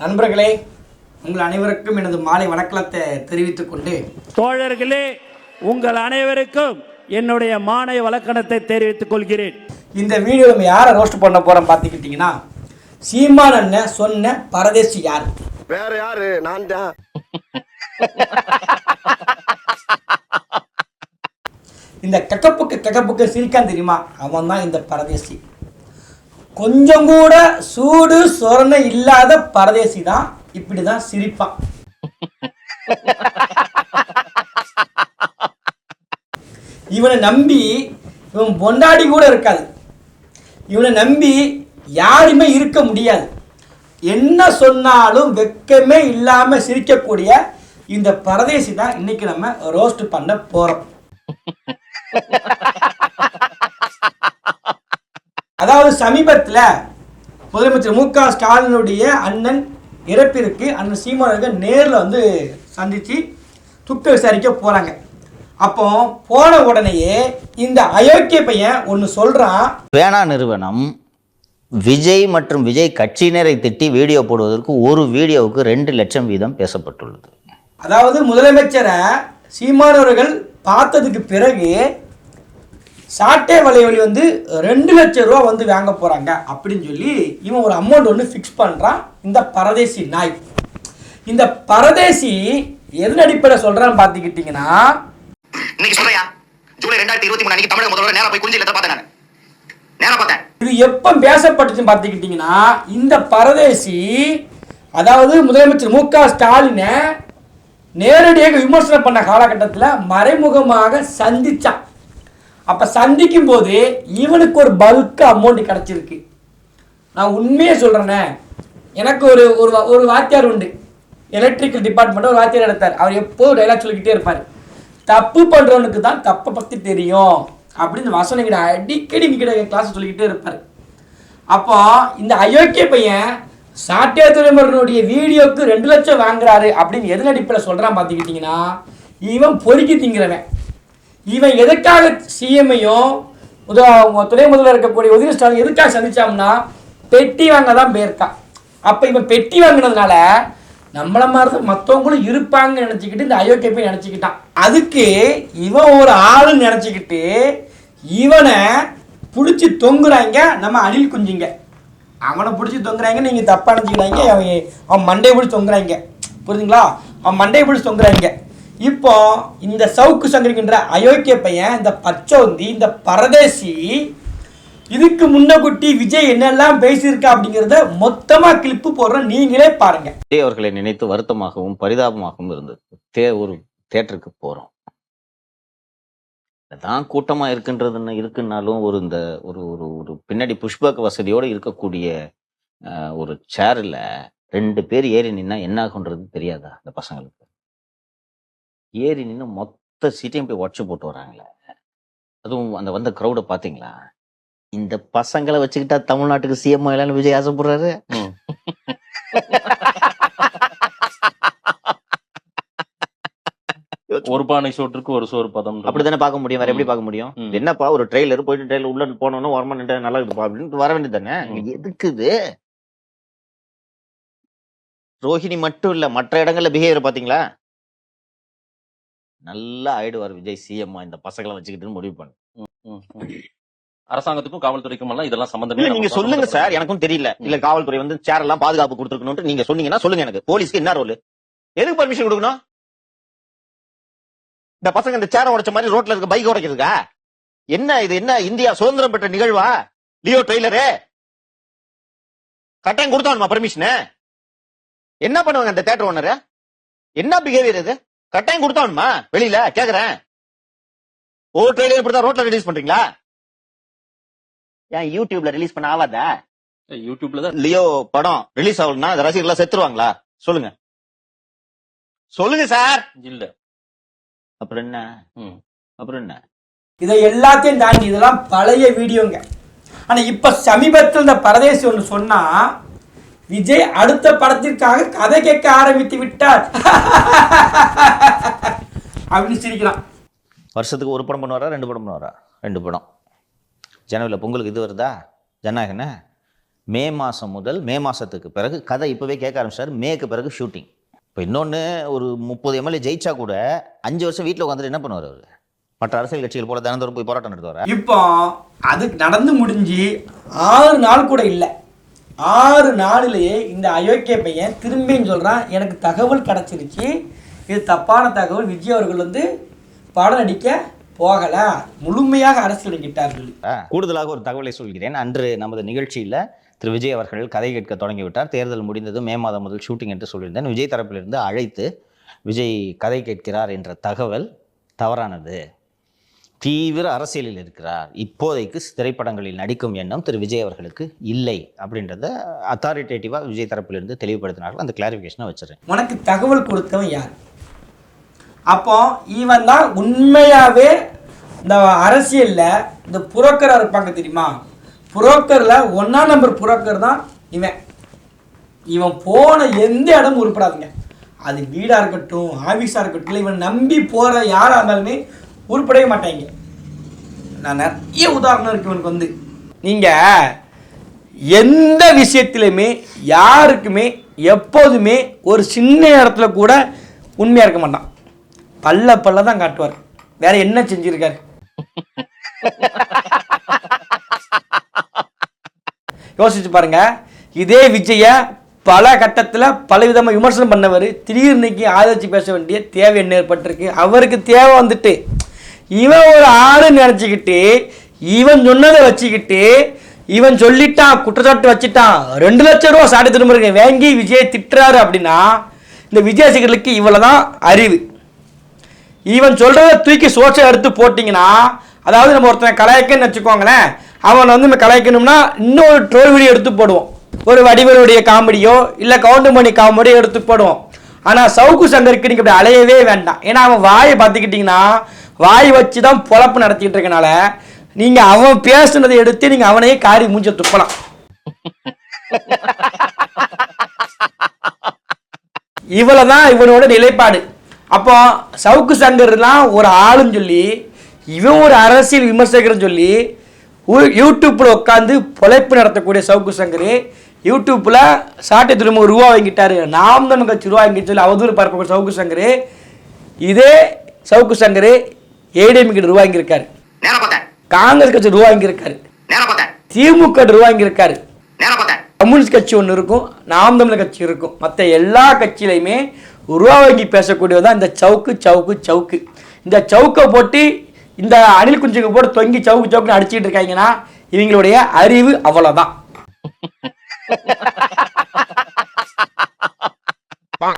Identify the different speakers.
Speaker 1: நண்பர்களே உங்கள் அனைவருக்கும் எனது மாலை வணக்கத்தை தெரிவித்துக் கொண்டு
Speaker 2: தோழர்களே உங்கள் அனைவருக்கும் என்னுடைய மானை வழக்கணத்தை தெரிவித்துக் கொள்கிறேன்.
Speaker 1: இந்த வீடியோ நம்ம யாரை ரோஸ்ட் பண்ண போறோம் பார்த்துக்கிட்டிங்கன்னா சீமான் சொன்ன பரதேசி யார்?
Speaker 3: வேற யாரு? நான் தான்.
Speaker 1: இந்த கக்கப்புக்கு கக்கப்புக்கு சிரிக்கான் தெரியுமா? அவன் தான் இந்த பரதேசி. கொஞ்சம் கூட சூடு சொரணை இல்லாத பரதேசி தான் இப்படிதான் சிரிப்பான். இவனை நம்பி இவன் பொண்டாடி கூட இருக்காது. இவனை நம்பி யாருமே இருக்க முடியாது. என்ன சொன்னாலும் வெக்கமே இல்லாமல் சிரிக்கக்கூடிய இந்த பரதேசி தான் இன்னைக்கு நம்ம ரோஸ்ட் பண்ண போகிறோம் அதாவது சமீபத்தில் முதலமைச்சர் மு க ஸ்டாலினுடைய அண்ணன் இறப்பிற்கு அண்ணன் சீமானவர்கள் நேரில் வந்து சந்தித்து துக்க விசாரிக்க போகிறாங்க அப்போ போன உடனேயே இந்த அயோக்கிய பையன் ஒன்று சொல்கிறான்
Speaker 4: வேணா நிறுவனம் விஜய் மற்றும் விஜய் கட்சியினரை திட்டி வீடியோ போடுவதற்கு ஒரு வீடியோவுக்கு ரெண்டு லட்சம் வீதம் பேசப்பட்டுள்ளது.
Speaker 1: அதாவது முதலமைச்சரை சீமானவர்கள் பார்த்ததுக்கு பிறகு சாட்டை வலைவலி வந்து ரெண்டு லட்சம் ரூபா வந்து வாங்க போகிறாங்க அப்படின்னு சொல்லி இவன் ஒரு அமௌண்ட் ஒன்று ஃபிக்ஸ் பண்ணுறான் இந்த பரதேசி நாய். இந்த பரதேசி எதன் அடிப்படையில் சொல்கிறான்னு பார்த்துக்கிட்டிங்கன்னா
Speaker 5: ஜூலை ரெண்டாயிரத்தி இருபத்தி மூணு அன்னைக்கு தமிழக முதல்வர் நேரா போய் குறிஞ்சி லெட்டர் பார்த்தேன் நான். நேரா பார்த்தேன்.
Speaker 1: இது எப்போ பேசப்பட்டுச்சுன்னு பார்த்துக்கிட்டிங்கன்னா இந்த பரதேசி அதாவது முதலமைச்சர் மு க ஸ்டாலினை நேரடியாக விமர்சனம் பண்ண காலகட்டத்தில் மறைமுகமாக சந்திச்சான். அப்போ சந்திக்கும் போது இவனுக்கு ஒரு பல்க் அமௌண்ட் கிடச்சிருக்கு. நான் உண்மையே சொல்கிறேனே எனக்கு ஒரு ஒரு ஒரு வாத்தியார் உண்டு. எலக்ட்ரிக்கல் டிபார்ட்மெண்ட் ஒரு வாத்தியார் எடுத்தார். அவர் எப்போதும் டைலாக் சொல்லிக்கிட்டே இருப்பார். தப்பு பண்ணுறவனுக்கு தான் தப்பை பற்றி தெரியும். அப்படின்னு வசனம் கிட்ட அடிக்கடி கிட்ட கிளாஸ் சொல்லிக்கிட்டே இருப்பார். அப்போ இந்த அயோக்கிய பையன் சாட்டியா துறைமுருகனுடைய வீடியோக்கு ரெண்டு லட்சம் வாங்குறாரு அப்படின்னு எதன் அடிப்படையில் சொல்கிறான் பார்த்துக்கிட்டிங்கன்னா இவன் பொறுக்கி திங்கிறவன். இவன் எதுக்காக சிஎம்ஐயும் உத துணை முதல்வர் இருக்கக்கூடிய உதவி ஸ்டாலின் எதுக்காக சந்திச்சாம்னா பெட்டி வாங்க தான் போயிருக்கான் அப்போ இவன் பெட்டி வாங்கினதுனால நம்மள மாதிரி தான் மற்றவங்களும் இருப்பாங்கன்னு நினச்சிக்கிட்டு இந்த அயோக்கிய போய் நினச்சிக்கிட்டான். அதுக்கு இவன் ஒரு ஆளுன்னு நினச்சிக்கிட்டு இவனை பிடிச்சி தொங்குறாங்க நம்ம அணில் குஞ்சுங்க. அவனை பிடிச்சி தொங்குறாங்க நீங்கள் தப்பாக நினச்சிக்கிறாங்க அவன் அவன் மண்டையை பிடிச்சி தொங்குறாங்க. புரியுதுங்களா அவன் மண்டையை பிடிச்சி தொங்குறாங்க. இப்போ இந்த சவுக்கு சங்கரிக்கின்ற அயோக்கிய பையன் இந்த பச்சோந்தி இந்த பரதேசி இதுக்கு முன்னகுட்டி விஜய் என்னெல்லாம் பேசியிருக்கா அப்படிங்கிறத மொத்தமாக கிளிப்பு போடுறோம் நீங்களே பாருங்க.
Speaker 4: விஜய் அவர்களை நினைத்து வருத்தமாகவும் பரிதாபமாகவும் இருந்தது. தே ஒரு தேட்டருக்கு போறோம். தான் கூட்டமா இருக்குன்றதுன்னு இருக்குன்னாலும் ஒரு இந்த ஒரு ஒரு ஒரு பின்னாடி புஷ்பக் வசதியோட இருக்கக்கூடிய ஒரு சேர்ல ரெண்டு பேர் ஏறி நின்னா என்ன ஆகுன்றது தெரியாதா அந்த பசங்களுக்கு? ஏறி நின்று மொத்த சீட்டையும் போய் உடச்சு போட்டு வராங்களே அதுவும் அந்த வந்த க்ரௌடை பாத்தீங்களா? இந்த பசங்களை வச்சுக்கிட்டா தமிழ்நாட்டுக்கு சிஎம் ஆகலான்னு விஜய் ஆசைப்படுறாரு.
Speaker 6: ஒரு பானை சோற்றுக்கு ஒரு சோறு பதம்
Speaker 4: அப்படித்தானே பார்க்க முடியும். வேற எப்படி. பார்க்க முடியும்? என்னப்பா ஒரு ட்ரெய்லர் போயிட்டு ட்ரெயிலர் உள்ள போனோன்னு ஓரமா நின்று நல்லா இருக்குப்பா அப்படின்னு வர வேண்டியது தானே?
Speaker 6: ம்.
Speaker 4: எதுக்கு இது? ரோஹிணி மட்டும் இல்ல மற்ற இடங்கள்ல பிஹேவியர் பாத்தீங்களா? நல்லா ஆயிடுவார் விஜய் சிஎம் இந்த பசங்களை வச்சுக்கிட்டு முடிவு பண்ணு.
Speaker 6: அரசாங்கத்துக்கும் காவல்துறைக்கும் எல்லாம் இதெல்லாம் சம்பந்தமே
Speaker 4: நீங்க சொல்லுங்க. சார். எனக்கும் தெரியல. இல்ல காவல்துறை வந்து சேர் எல்லாம் பாதுகாப்பு கொடுத்துருக்கணும் நீங்க சொன்னீங்கன்னா சொல்லுங்க எனக்கு. போலீஸ்க்கு என்ன ரோல் எதுக்கு பர்மிஷன் கொடுக்கணும்? இந்த பசங்க இந்த சேரை உடைச்ச மாதிரி ரோட்ல இருக்க பைக் உடைக்கிறதுக்கா? என்ன இது? என்ன இந்தியா சுதந்திரம் பெற்ற நிகழ்வா? லியோ ட்ரெய்லரு கட்டாயம் கொடுத்தானுமா பர்மிஷன் என்ன பண்ணுவாங்க அந்த தேட்டர் ஓனர் என்ன பிஹேவியர் இது? கட்டாயம் கொடுத்தானுமா வெளியில கேக்குறேன். ஒவ்வொரு ட்ரெய்லர் இப்படிதான் ரோட்ல ரிலீஸ் பண்றீங்களா? ஏன் யூடியூப்ல ரிலீஸ் பண்ண ஆகாதா?
Speaker 6: யூடியூப்ல தான்.
Speaker 4: லியோ படம் ரிலீஸ் ஆகலன்னா அந்த ரசிகர்கள்லாம் செத்துருவாங்களா? சொல்லுங்க. சொல்லுங்க சார்
Speaker 6: இல்ல.
Speaker 4: அப்புறம் என்ன?
Speaker 6: ம்.
Speaker 4: அப்புறம் என்ன?
Speaker 1: இதை எல்லாத்தையும் தாண்டி இதெல்லாம் பழைய வீடியோங்க. ஆனால் இப்போ சமீபத்தில் இந்த பரதேசி ஒன்று சொன்னா விஜய் அடுத்த படத்திற்காக கதை கேட்க ஆரம்பித்து விட்டார். அப்படின்னு சிரிக்கிறான்.
Speaker 4: வருஷத்துக்கு ஒரு படம் பண்ணுவாரா ரெண்டு படம் பண்ணுவாரா? ரெண்டு படம். ஜனவரியில் பொங்கலுக்கு இது வருதா? ஜனநாயகன மே மாதம் முதல் மே மாதத்துக்கு பிறகு கதை இப்போவே கேட்க ஆரம்பிச்சார். மேக்கு பிறகு ஷூட்டிங் இப்போ இன்னொன்று ஒரு முப்பது எம்எல்ஏ ஜெயிச்சா கூட அஞ்சு வருஷம் வீட்டில் உட்காந்துட்டு என்ன பண்ணுவார் அவர்? மற்ற அரசியல் கட்சிகள் போல தினந்தோறும் போய் போராட்டம் நடத்துவார்?
Speaker 1: இப்போ அது நடந்து முடிஞ்சு ஆறு நாள் கூட இல்லை. ஆறு நாளிலேயே இந்த அயோக்கிய பையன் திரும்பின்னு சொல்கிறான் எனக்கு தகவல் கிடச்சிருச்சு. இது தப்பான தகவல். விஜய் அவர்கள் வந்து படம் நடிக்க போகலை. முழுமையாக அரசியல் இறங்கிட்டார்கள்
Speaker 4: கூடுதலாக ஒரு தகவலை சொல்கிறேன். அன்று நமது நிகழ்ச்சியில் திரு விஜய் அவர்கள் கதை கேட்க தொடங்கிவிட்டார். தேர்தல் முடிந்தது மே மாதம் முதல் ஷூட்டிங் என்று சொல்லியிருந்தேன். விஜய் தரப்பிலிருந்து அழைத்து விஜய் கதை கேட்கிறார் என்ற தகவல் தவறானது. தீவிர அரசியலில் இருக்கிறார். இப்போதைக்கு திரைப்படங்களில் நடிக்கும் எண்ணம் திரு. விஜய் அவர்களுக்கு இல்லை அப்படின்றத அத்தாரிட்டேட்டிவாக விஜய் தரப்பிலிருந்து தெளிவுபடுத்தினார்கள். அந்த கிளாரிஃபிகேஷனை வச்சிருக்கேன்
Speaker 1: உனக்கு தகவல் கொடுத்தவன் யார்? அப்போ இவன் தான் உண்மையாகவே இந்த அரசியலில் இந்த புரோக்கராக இருப்பாங்க தெரியுமா? புரோக்கரில் ஒன்றாம் நம்பர் புரோக்கர் தான் இவன். இவன் போன எந்த இடமும் உருப்படாதுங்க. அது வீடாக இருக்கட்டும் ஆஃபீஸாக இருக்கட்டும் இல்லை இவன் நம்பி போகிற யாராக இருந்தாலுமே உருப்படவே மாட்டாங்க. நான் நிறைய உதாரணம் இருக்கு உனக்கு வந்து. நீங்கள் எந்த விஷயத்திலையுமே யாருக்குமே எப்போதுமே ஒரு சின்ன இடத்துல கூட உண்மையாக இருக்க மாட்டான். பல்ல பல்ல தான் காட்டுவார். வேற என்ன செஞ்சிருக்காரு? யோசிச்சு பாருங்க. இதே விஜய பல கட்டத்தில் பல விதமாக விமர்சனம் பண்ணவர். திடீர்னுக்கு ஆதரிச்சு பேச வேண்டிய தேவை என்ன ஏற்பட்டிருக்கு? அவருக்கு தேவை வந்துட்டு இவன் ஒரு ஆளுன்னு நினச்சிக்கிட்டு இவன் சொன்னதை வச்சுக்கிட்டு இவன் சொல்லிட்டான் குற்றச்சாட்டு வச்சுட்டான் ரெண்டு லட்சம் ரூபா சாட்டி திரும்ப வாங்கி விஜய் திட்டுறாரு அப்படின்னா இந்த விஜயசிகர்களுக்கு இவ்வளோ தான் அறிவு. இவன் சொல்கிறத தூக்கி சோர்ஸை எடுத்து போட்டிங்கன்னா அதாவது நம்ம ஒருத்தன் கலாய்க்கன்னு வச்சுக்கோங்களேன் அவனை வந்து நம்ம கலாய்க்கணும்னா இன்னொரு ட்ரோல் வீடியோ எடுத்து போடுவோம். ஒரு வடிவருடைய காமெடியோ இல்லை கவுண்டமணி காமெடியோ எடுத்து போடுவோம். ஆனால் சவுக்கு சங்கருக்கு நீங்கள் இப்படி அலையவே வேண்டாம். ஏன்னா அவன் வாயை பார்த்துக்கிட்டிங்கன்னா வாய் வச்சு தான் பொழப்பு நடத்திட்டு இருக்கனால நீங்கள் அவன் பேசுனதை எடுத்து நீங்கள் அவனையே காரி மூஞ்ச துப்பலாம். இவ்வளவுதான் இவனோட நிலைப்பாடு. அப்போ சவுக்கு சங்கர்லாம் ஒரு ஆளுன்னு சொல்லி இவன் ஒரு அரசியல் விமர்சகர்னு சொல்லி யூடியூப்பில் யூடியூப்ல உட்காந்து பொழைப்பு நடத்தக்கூடிய சவுக்கு சங்கர் யூடியூப்ல சாட்டை திரும்ப ரூபா வாங்கிட்டாரு நாம் தான் கட்சி ரூபா வாங்கிட்டு சொல்லி அவதூறு பார்க்கக்கூடிய சவுக்கு சங்கர் இதே சவுக்கு சங்கர் ஏடிஎம் கிட்ட ரூபா வாங்கியிருக்காரு காங்கிரஸ் கட்சி ரூபா வாங்கியிருக்காரு திமுக ரூபா வாங்கியிருக்காரு கம்யூனிஸ்ட் கட்சி ஒன்று இருக்கும் நாம் தமிழர் கட்சி இருக்கும். மற்ற எல்லா கட்சியிலையுமே உருவா வாங்கி பேசக்கூடியது இந்த சவுக்கு சவுக்கு சவுக்கு. இந்த சவுக்கை போட்டு இந்த அணில் குஞ்சுக்கு போட்டு தொங்கி சவுக்கு சவுக்குன்னு அடிச்சிட்டு இருக்காங்கன்னா இவங்களுடைய அறிவு அவ்வளோதான்